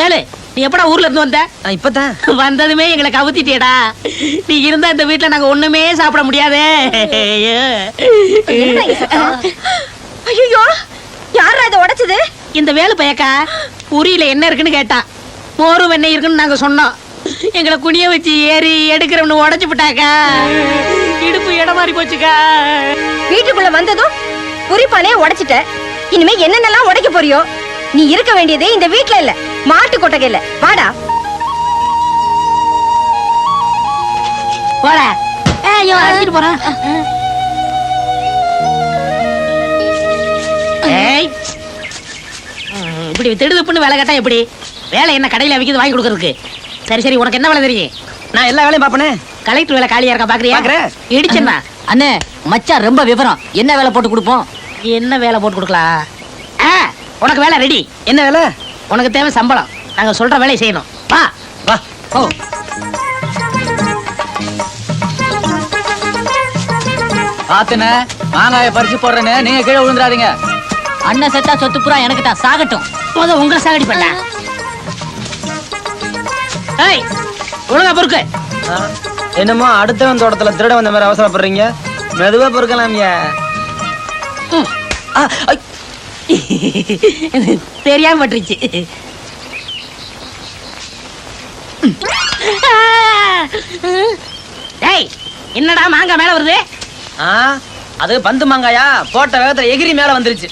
வேலு நீ எப்படா ஊர்ல இருந்து வந்த? இப்பதான். வந்ததுமே எங்களை கவுத்திட்டியடா. நீ இருந்தா இந்த வீட்ல நாங்க ஒண்ணுமே சாப்பிட முடியாதே. ஐயோ யாரா இதை உடைச்சது? இந்த வேலு பயக்கா உரியில என்ன இருக்குன்னு கேட்டான் மோரு வெண்ணெய் இருக்குன்னு நாங்க சொன்னோம். எங்களை குனிய வச்சு ஏறி எடுக்கிறவனு உடைச்சு விட்டாக்கா. இடுப்பு இடம் மாறி போச்சுக்கா. வீட்டுக்குள்ள வந்ததும் குறிப்பானே உடைச்சிட்ட. இனிமே என்னென்னலாம் உடைக்க போறியோ? நீ இருக்க வேண்டியது இந்த வீட்ல இல்ல. மாட்டு கொட்டகையில. வாடா. போட அழைச்சிட்டு போறான். இப்படி திடுதுப்புன்னு வேலை கேட்டா எப்படி? வேலை என்ன கடையில விக்கிறது வாங்கி கொடுக்கறதுக்கு? சரி சரி உனக்கு என்ன வேலை தெரியும்? நான் எல்லா வேலையும் பாப்பனே கலெக்டர் வேலை காலியா இருக்கா பாக்குறியா. இடிச்சேன்னா? அண்ணே மச்சான் ரொம்ப விவரம். என்ன வேலை போட்டு கொடுப்போம்? என்ன வேலை போட்டு கொடுக்கலாம்? ஆ, உனக்கு வேலை ரெடி. என்ன வேலை? உனக்கு தேவை சம்பளம். நாங்க சொல்ற வேலையை செய்யணும். வா. வா. ஓ பாத்துனே மாங்காய பறிச்சு போடுறேன்னு நீங்க கீழே விழுந்துடாதீங்க. அண்ணன் செத்தா சொத்து புறா எனக்கு தான். சாகட்டும். முத உங்களை சாகடி பண்ண ஏய் ஒழுங்கா பொறுக்கு. என்னமோ அடுத்தவன் தோட்டத்துல திருட வந்த மாதிரி அவசரப்படுறீங்க. மெதுவா பொறுக்கலாம்யா ம். தெரியாம பட்டுருச்சு. டேய் என்னடா மாங்காய் மேல வருது? ஆ, அது பந்து மாங்காயா? போட்ட வேகத்துல எகிரி மேல வந்துருச்சு.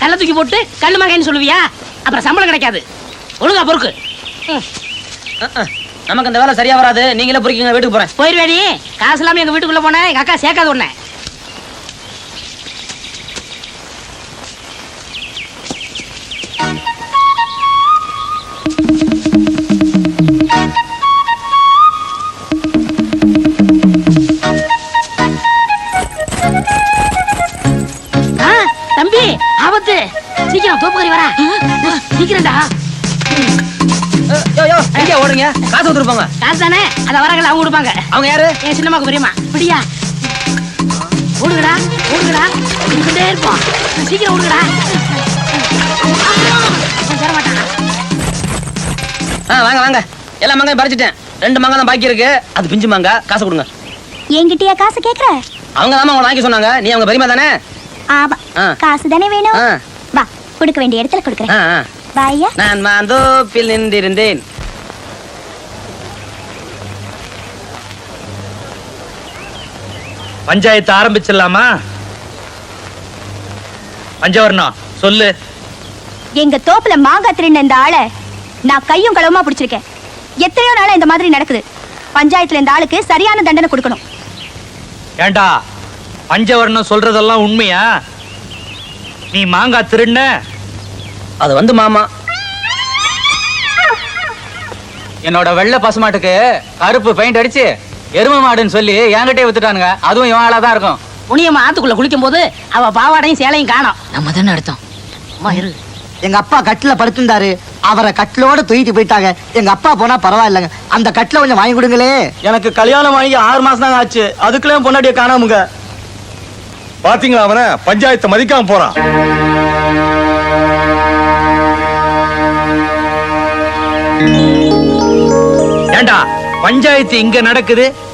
கல்ல தூக்கி போட்டு கல்லு மாங்காய்னு சொல்லுவியா? அப்புறம் சம்பளம் கிடைக்காது. ஒழுங்கா பொறுக்கு. நமக்கு அந்த வேலை சரியா வராது. நீங்களே பொறுக்கிங்க வீட்டுக்கு போறேன். போயிருவேடி. காசு இல்லாம எங்க வீட்டுக்குள்ள போனேன். எங்க அக்கா சேர்க்காது உன்னை. காசு வந்துருப்பாங்க காசு தானே அதை வரங்கள அவங்க கொடுப்பாங்க. அவங்க யாரு? என் சின்னம்மாக்கு பெரியம்மா. பிடியா ஓடுங்கடா ஓடுங்கடா. ஓடிக்கிட்டே இருப்போம். சீக்கிரம் ஓடுங்கடா. ஆ வாங்க வாங்க. எல்லா மாங்காயும் பறிச்சிட்டேன். ரெண்டு மாங்காய் தான் பாக்கி இருக்கு. அது பிஞ்சு மாங்காய். காசு கொடுங்க. என்கிட்டயா காசு கேக்குற? அவங்க தான் உங்களை வாங்கி சொன்னாங்க. நீ அவங்க பெரியமா தானே? ஆமா. ஆ. காசு தானே வேணும்? ஆ. வா கொடுக்க வேண்டிய இடத்துல கொடுக்குறேன். நான் மாந்தோப்பில் நின்றிருந்தேன். பஞ்சாயத்து ஆரம்பிச்சிடலாமா? பஞ்சவர்ணம் சொல்லு. எங்க தோப்புல மாங்காய் திருடின இந்த ஆளை நான் கையும் களவுமா பிடிச்சிருக்கேன். எத்தனையோ நாளா இந்த மாதிரி நடக்குது. பஞ்சாயத்துல இந்த ஆளுக்கு சரியான தண்டனை கொடுக்கணும். ஏண்டா பஞ்சவர்ணம் சொல்றதெல்லாம் உண்மையா? நீ மாங்காய் திருண்ண? அது வந்து மாமா. என்னோட வெள்ளை பசுமாட்டுக்கு கருப்பு பெயிண்ட் அடிச்சு எருமை மாடுன்னு சொல்லி என்கிட்டயே வித்துட்டானுங்க. அதுவும் இவன் ஆளா தான் இருக்கும். முனியம்மா ஆத்துக்குள்ள குளிக்கும் போது அவ பாவாடையும் சேலையும் காணோம். நம்ம தானே அடுத்தோம் அம்மா இரு. எங்க அப்பா கட்டில படுத்திருந்தாரு. அவரை கட்டிலோட தூக்கிட்டு போயிட்டாங்க. எங்க அப்பா போனா பரவாயில்லைங்க. அந்த கட்டில கொஞ்சம் வாங்கி கொடுங்களே. எனக்கு கல்யாணம் ஆகி ஆறு மாசம் தான் ஆச்சு. அதுக்குள்ளே பொண்டாட்டிய காணாமுங்க. பாத்தீங்களா அவன? பஞ்சாயத்தை மதிக்காம போறான். ஏண்டா பஞ்சாயத்து இங்க நடக்குது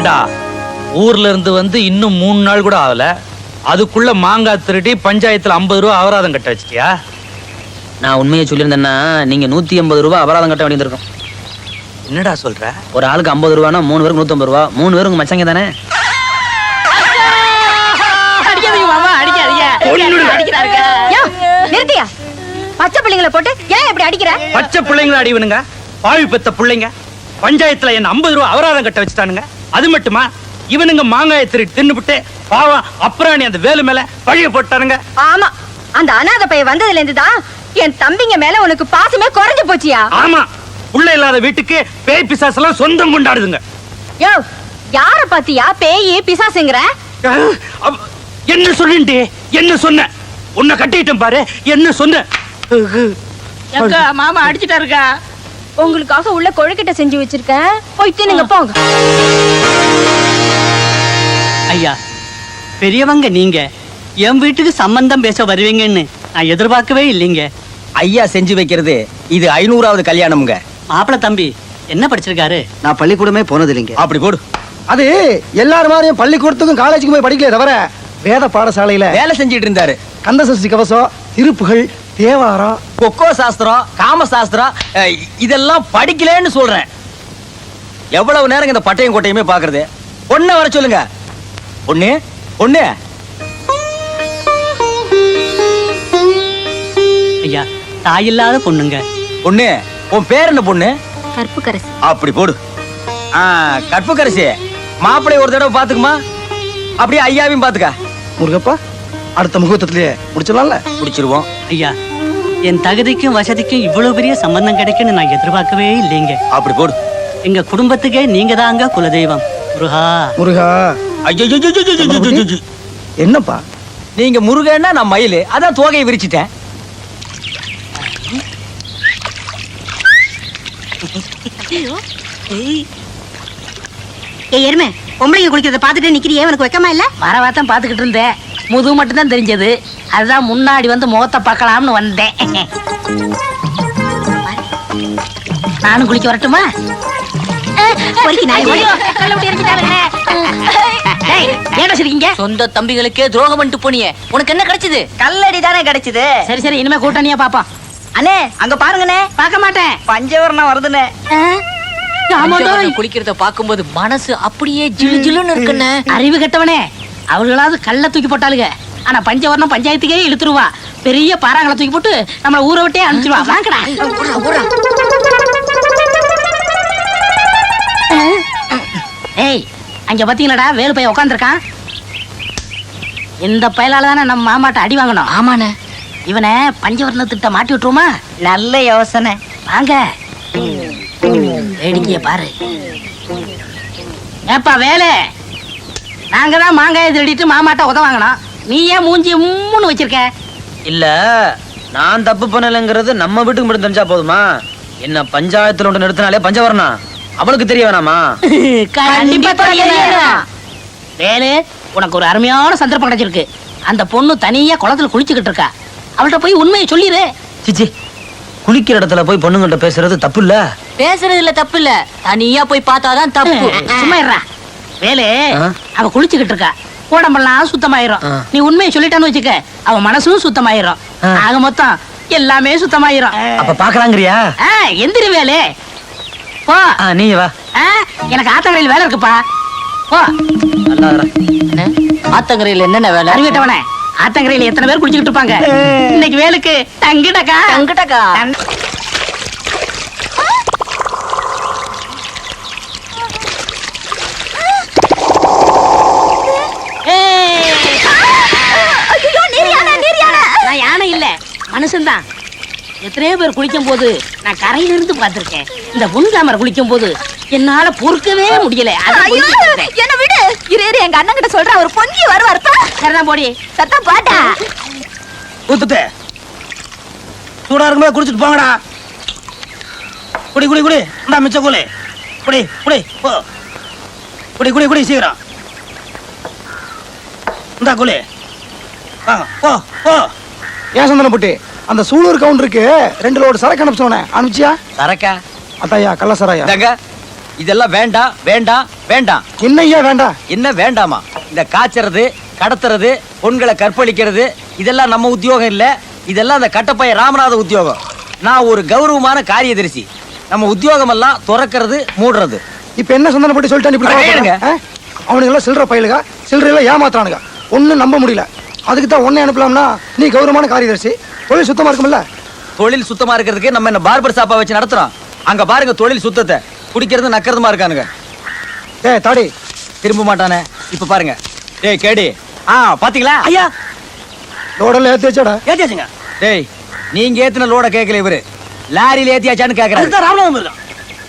ஏண்டா ஊர்ல இருந்து வந்து இன்னும் மூணு நாள் கூட ஆகல. அதுக்குள்ள மாங்காய் திருடி பஞ்சாயத்துல ஐம்பது ரூபா அபராதம் கட்ட வச்சிட்டியா? நான் உண்மையை சொல்லியிருந்தேன்னா நீங்க நூத்தி எண்பது ரூபாய் அபராதம் கட்ட வேண்டியிருக்கும் என்னடா சொல்ற? ஒரு ஆளுக்கு ஐம்பது ரூபானா மூணு பேருக்கு நூத்தம்பது ரூபா? மூணு பேருக்கு உங்க மச்சங்க தானே? நிறுத்தியா? பச்சை பிள்ளைங்களை போட்டு ஏன் இப்படி அடிக்கிற? பச்சை பிள்ளைங்கள அடிவனுங்க. பாவி பெத்த பிள்ளைங்க. பஞ்சாயத்துல என்ன ஐம்பது ரூபா அபராதம் கட்ட வச்சுட்டானுங்க. அது மட்டுமா? இவனுங்க மாங்காயை திருடி தின்னுபிட்டு பாவம் அப்புறம் அந்த வேலு மேல பழிய போட்டானுங்க. ஆமா அந்த அனாதை பையன் வந்ததுல இருந்து தான் என் தம்பிங்க மேல உனக்கு பாசமே குறைஞ்சு போச்சியா? ஆமா புள்ள இல்லாத வீட்டுக்கு பேய் பிசாசு எல்லாம் சொந்தம் கொண்டாடுதுங்க. யோ யார பாத்தியா பேயி பிசாசுங்கிற? என்ன சொல்லிண்டே என்ன சொன்ன? உன்னை கட்டிட்டேன் பாரு என்ன சொன்ன? மாமா அடிச்சிட்டாருக்கா? உங்களுக்காக உள்ள கொழுக்கிட்ட செஞ்சு வச்சிருக்கேன். போய் தின்னுங்க போங்க. ஐயா பெரியவங்க நீங்க. என் வீட்டுக்கு சம்பந்தம் பேச வருவீங்கன்னு நான் எதிர்பார்க்கவே இல்லைங்க. ஐயா செஞ்சு வைக்கிறது இது ஐநூறாவது கல்யாணம்ங்க. மாப்பிள தம்பி என்ன படிச்சிருக்காரு? நான் பள்ளிக்கூடமே போனது இல்லைங்க அப்படி போடு. அது எல்லாரும் மாதிரியும் பள்ளிக்கூடத்துக்கும் காலேஜுக்கும் போய் படிக்கல தவிர வேத பாடசாலையில வேலை செஞ்சிட்டு இருந்தாரு. கந்தசஷ்டி கவசம் திருப்புகள் தேவாரம். கொக்கோ சாஸ்திரம் காம சாஸ்திரம் இதெல்லாம் படிக்கலன்னு சொல்றேன். எவ்வளவு நேரம் இந்த பட்டையும் கோட்டையுமே பாக்குறது பொண்ணை வர சொல்லுங்க. பொண்ணு பொண்ணு ஐயா தாயில்லாத பொண்ணுங்க. பொண்ணு உன் பேர் என்ன பொண்ணு? கற்பு கரசு அப்படி போடு. ஆ கற்பு கரிசி மாப்பிள்ளை ஒரு தடவை பாத்துக்குமா? அப்படியே ஐயாவையும் பாத்துக்க. முருகப்பா அடுத்த முகூர்த்தத்திலேயே முடிச்சிடலாம்ல? முடிச்சிருவோம். ஐயா என் தகுதிக்கும் வசதிக்கும் இவ்வளவு பெரிய சம்பந்தம் கிடைக்குன்னு நான் எதிர்பார்க்கவே இல்லைங்க. அப்படி போடு. எங்க குடும்பத்துக்கே நீங்க தாங்க குலதெய்வம். முருகா. முருகா என்னப்பா நீங்க முருகன்னா நான் மயில் அதான் தோகையை விரிச்சிட்டேன் ஏ எருமை பொம்பளைங்க குளிக்கிறத பாத்துட்டு நிக்கிறியே உனக்கு வைக்கமா இல்ல வரவாத்தான் பாத்துக்கிட்டு இருந்தேன் முதுகு மட்டும் தான் தெரிஞ்சது அதுதான் முன்னாடி வந்து முகத்தை பார்க்கலாம்னு வந்தேன் நானும் குளிக்க வரட்டுமா பொறுக்கி நாய் ஓடி. ஏன்டா சிரிக்கீங்க சொந்த தம்பிகளுக்கே துரோகம் பண்ணிட்டு போனியே. உனக்கு என்ன கிடைச்சது? கல்லடி தானே கிடைச்சது. சரி சரி இனிமே கூட்டணியா பாப்போம் அண்ணே அங்க பாருங்கண்ணே. பார்க்க மாட்டேன். பஞ்சவரணம் வருதுண்ணே. குளிக்கிறத பாக்கும்போது மனசு அப்படியே ஜிலு ஜிலுன்னு இருக்குன்னு அறிவு கெட்டவனே. அவர்களாவது கல்ல தூக்கி போட்டாளுங்க. ஆனா பஞ்சவர்ணம் பஞ்சாயத்துக்கே இழுத்துருவா. பெரிய பாறாங்களை தூக்கி போட்டு நம்மள ஊரை விட்டே அனுப்பிச்சிருவா. வாங்கடா. ஏய் அங்க பாத்தீங்களாடா வேலு பையன் உட்காந்துருக்கான் இந்த பயலால தானே நம்ம மாமாட்ட அடி வாங்கணும். ஆமாண்ணே. இவனை பஞ்சவர்ண திட்ட மாட்டி விட்டுருமா நல்ல யோசனை. வாங்க. வேடிக்கைய பாரு. ஏப்பா வேலை. நாங்க தான் மாங்காயை திருடிட்டு மாமாட்ட உத நீ ஏன் மூஞ்சி மூணு வச்சிருக்க? இல்ல நான் தப்பு பண்ணலைங்கிறது நம்ம வீட்டுக்கு மட்டும் தெரிஞ்சா போதுமா? என்ன பஞ்சாயத்துல ஒன்று நிறுத்தினாலே பஞ்சவரணம். அவளுக்கு தெரிய வேணாமா. வேலு உனக்கு ஒரு அருமையான சந்தர்ப்பம் கிடைச்சிருக்கு. அந்த பொண்ணு தனியா குளத்துல குளிச்சுக்கிட்டு இருக்கா. அவள்கிட்ட போய் உண்மையை சொல்லிடு சிச்சி குளிக்கிற இடத்துல போய் பொண்ணுங்கள்ட்ட பேசுறது தப்பு இல்ல பேசுறதுல தப்பு இல்ல. தனியா போய் பார்த்தாதான் தப்பு. சும்மா வேலு? அவ குளிச்சுக்கிட்டு இருக்கா. உடம்பெல்லாம் சுத்தமாயிரும். நீ உண்மையை சொல்லிட்டான்னு வச்சுக்க அவ மனசும் சுத்தமாயிரும். ஆக மொத்தம் எல்லாமே சுத்தமாயிரும். அப்ப பாக்கலாங்கிறியா எந்திரி வேலு. போ. நீ வா. எனக்கு ஆத்தங்கரையில் வேலை இருக்குப்பா. போ. ஆத்தங்கரையில என்னென்ன வேலை? அறிவிட்டவனே. ஆத்தங்கரையில் எத்தனை பேர் குளிச்சுக்கிட்டு இருப்பாங்க? இன்னைக்கு வேலுக்கு தங்கிடக்கா. தங்கிட்டக்கா. ஏய். நான் யானை இல்ல மனுஷன்தான் எத்தனையோ பேர் குளிக்கும் போது நான் கரையில இருந்து பார்த்திருக்கேன். இந்த புன்காமர் குளிக்கும் போது என்னால பொறுக்கவே முடியல. குளிச்சுட்டு. என்ன விடு. இரு இரு எங்க அண்ணன் கிட்ட சொல்றேன். அவர் பொங்கி வருவார். சரிதான் போடி. சத்தம் பாட்டா ஊத்துட்டு. சூடா இருக்கும்போது குடிச்சிட்டு போங்கடா. குடி குடி குடி. இந்தா மிச்ச கூலி குடி குடி போ. குடி குடி குடி சீக்கிரம். இந்தா கூலி வாங்க போ போ. ஏன் சந்தன புட்டி? அந்த சூலூர் கவுண்டருக்கு ரெண்டு லோடு சரக்கு அனுப்பிச்சோனே அனுப்பிச்சியா? சரக்கா? அத்தாயா கள்ள சராயா இந்தாங்க. இதெல்லாம் வேண்டாம் வேண்டாம் வேண்டாம் என்ன ஐயா வேண்டாம் என்ன வேண்டாமா? இந்த காய்ச்சறது கடத்துறது பொண்களை கற்பழிக்கிறது இதெல்லாம் நம்ம உத்தியோகம் இல்ல. இதெல்லாம் அந்த கட்டப்பைய ராமநாத உத்தியோகம். நான் ஒரு கௌரவமான காரியதரிசி. நம்ம உத்தியோகம் எல்லாம் துறக்கிறது மூடுறது. இப்ப என்ன சந்தனம் பட்டி சொல்லிட்டான் இப்படி அட, கேளுங்க. ஆ? அவனுங்க எல்லாம் சில்லற பயிலுக சில்லறையில ஏமாத்துறானுங்க ஒண்ணும் நம்ப முடியல. அதுக்கு தான் உன்னை அனுப்பலாம்னா நீ கௌரவமான காரியதர்சி. தொழில் சுத்தமா இருக்கும்ல? தொழில் சுத்தமா இருக்கிறதுக்கு நம்ம என்ன பார்பர் ஷாப்பா வச்சு நடத்துறோம்? அங்க பாருங்க தொழில் சுத்தத்தை. குடிக்கிறது நக்கிறதுமா இருக்கானுங்க. ஏய் தாடி. திரும்ப மாட்டானே. இப்ப பாருங்க. டேய் கேடி. ஆ பாத்தீங்களா? ஐயா. லோடெல்லாம் ஏத்தி வச்சாடா? ஏத்தியாச்சுங்க டேய் நீங்க ஏத்துன லோட கேட்கல இவரு. லாரியில ஏத்தியாச்சான்னு கேக்குறாரு. இருக்கான்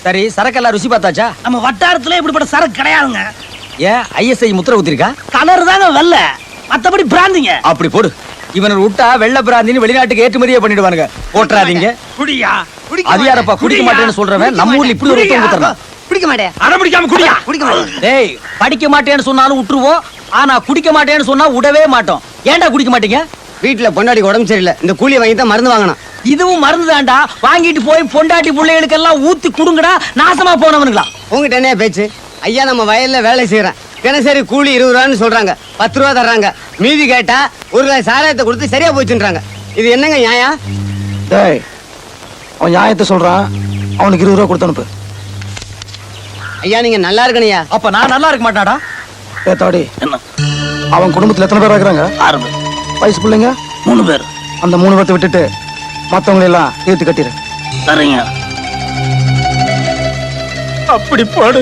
சரி சரக்கெல்லாம் ருசி பார்த்தாச்சா? நம்ம வட்டாரத்துல இப்படிப்பட்ட சரக்கு கிடையாதுங்க. ஏன் ஐஎஸ்ஐ முத்திர ஊத்திருக்கா? கலர் தாங்க வெள்ள. மத்தபடி பிராந்திங்க. அப்படி போடு. இவனை விட்டா வெள்ள பிராந்தின்னு வெளிநாட்டுக்கு ஏற்றுமதியே பண்ணிடுவானுங்க. போட்டுறாதீங்க குடியா? அது யாரப்பா? குடிக்க மாட்டேன்னு சொல்றவன்? நம்ம ஊர்ல இப்படி ஒரு உத்தரவு கொடுத்துறான் பிடிக்க மாட்டேன். அட பிடிக்காம குடியா? குடிக்க மாட்டேன். டேய் படிக்க மாட்டேன்னு சொன்னாலும் விட்டுருவோம் ஆனா குடிக்க மாட்டேன்னு சொன்னா விடவே மாட்டோம். ஏன்டா குடிக்க மாட்டீங்க? வீட்டுல பொண்டாடி உடம்பு சரியில்லை. இந்த கூலி வாங்கி தான் மருந்து வாங்கணும். இதுவும் மருந்து தான்டா வாங்கிட்டு போய் பொண்டாட்டி பிள்ளைகளுக்கெல்லாம் ஊத்தி குடுங்கடா. நாசமா போனவனுங்களா? உங்ககிட்ட என்ன பேச்சு? ஐயா நம்ம வயல்ல வேலை செய்யறேன் தினசரி கூலி இருபது ரூபான்னு சொல்றாங்க. பத்து ரூபா தர்றாங்க. மீதி கேட்டா ஒரு கிலோ சாராயத்தை கொடுத்து சரியா போச்சுன்றாங்க. இது என்னங்க நியாயம் டேய் அவன் நியாயத்தை சொல்றான். அவனுக்கு இருபது ரூபா கொடுத்து அனுப்பு. ஐயா நீங்க நல்லா இருக்கணையா அப்ப நான் நல்லா இருக்க மாட்டாடா ஏ தாடி. அவன் குடும்பத்துல எத்தனை பேர் இருக்கிறாங்க? ஆறு பேர். வயசு பிள்ளைங்க? மூணு பேர். அந்த மூணு பேர்த்த விட்டுட்டு மத்தவங்களை எல்லாம் ஏத்து கட்டிடு. சரிங்க அப்படி பாடு.